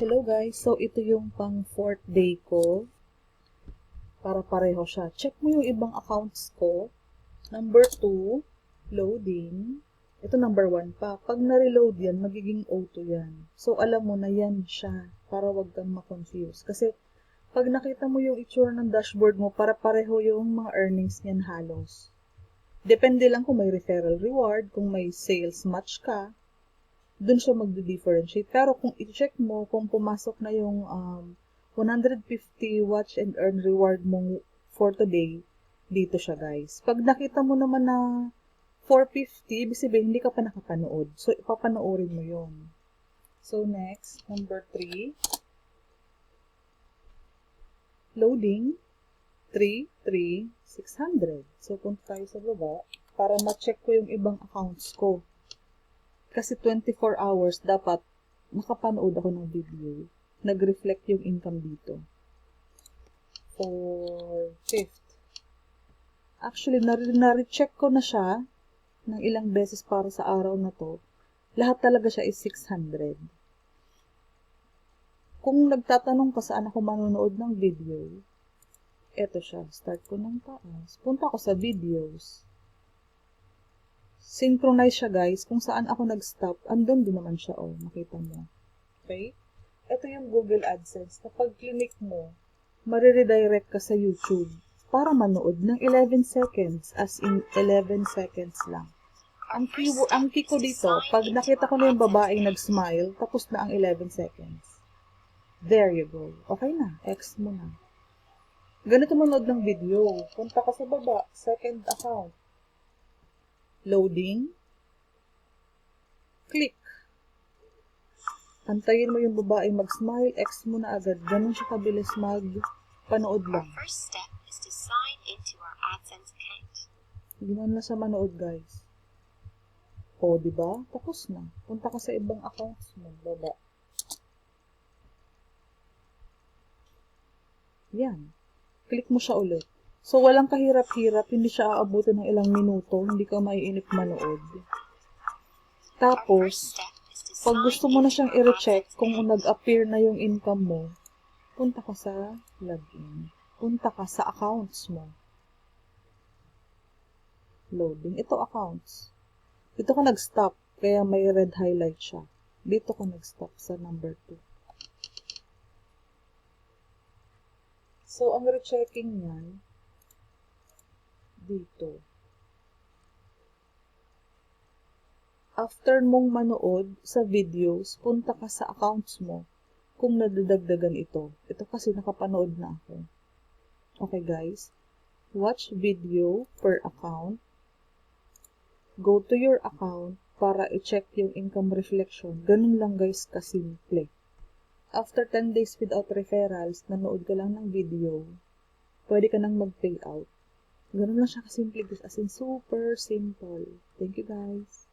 Hello guys, so ito yung pang fourth day ko. Para pareho siya. Check mo yung ibang accounts ko. Number 2, loading. Ito number 1 pa. Pag na-reload yan, magiging auto yan. So alam mo na yan siya para wag kang ma-confuse. Kasi pag nakita mo yung itsura ng dashboard mo, para pareho yung mga earnings niyan halos. Depende lang kung may referral reward, kung may sales match ka, dun siya magdi-differentiate. Pero kung i-check mo, kung pumasok na yung um, 150 watch and earn reward mo for today, dito siya guys. Pag nakita mo naman na 450, ibig sabihin hindi ka pa nakapanood. So, ipapanoorin mo yun. So, next, number 3. Loading. 3, 3, 600. So, punta tayo sa baba para ma-check ko yung ibang accounts ko. Kasi 24 hours dapat nakapanood ako ng video. Nag-reflect yung income dito. For fifth. Actually, na-recheck ko na siya ng ilang beses para sa araw na to. Lahat talaga siya is 600. Kung nagtatanong ka saan ako manonood ng video, eto siya. Start ko ng taas. Punta ko sa videos synchronize siya guys. Kung saan ako nag-stop, andun din naman siya. Oh, makita mo. Okay? Ito yung Google AdSense. Kapag clinic mo, mariredirect ka sa YouTube para manood ng 11 seconds. As in, 11 seconds lang. Ang key, ang key ko dito, pag nakita ko na yung babaeng nag-smile, tapos na ang 11 seconds. There you go. Okay na. X mo na. Ganito manood ng video. Punta ka sa baba, second account loading, click. Antayin mo yung babae mag-smile, X mo na agad. Ganun siya kabilis mag-panood Our lang. first step is to sign into our AdSense account. Hindi na sa manood, guys. O, di ba? Tapos na. Punta ka sa ibang accounts mo, baba. Yan. Click mo siya ulit. So, walang kahirap-hirap, hindi siya aabutin ng ilang minuto, hindi ka maiinip manood. Tapos, pag gusto mo na siyang i-recheck kung nag-appear na yung income mo, punta ka sa login. Punta ka sa accounts mo. Loading. Ito accounts. Dito ka nag-stop, kaya may red highlight siya. Dito ka nag-stop sa number 2. So, ang rechecking niyan, dito. After mong manood sa videos, punta ka sa accounts mo kung nadadagdagan ito. Ito kasi nakapanood na ako. Okay guys, watch video per account. Go to your account para i-check yung income reflection. Ganun lang guys kasimple. After 10 days without referrals, nanood ka lang ng video, pwede ka nang mag-pay out. Ganun lang siya kasimple guys. As in, super simple. Thank you guys.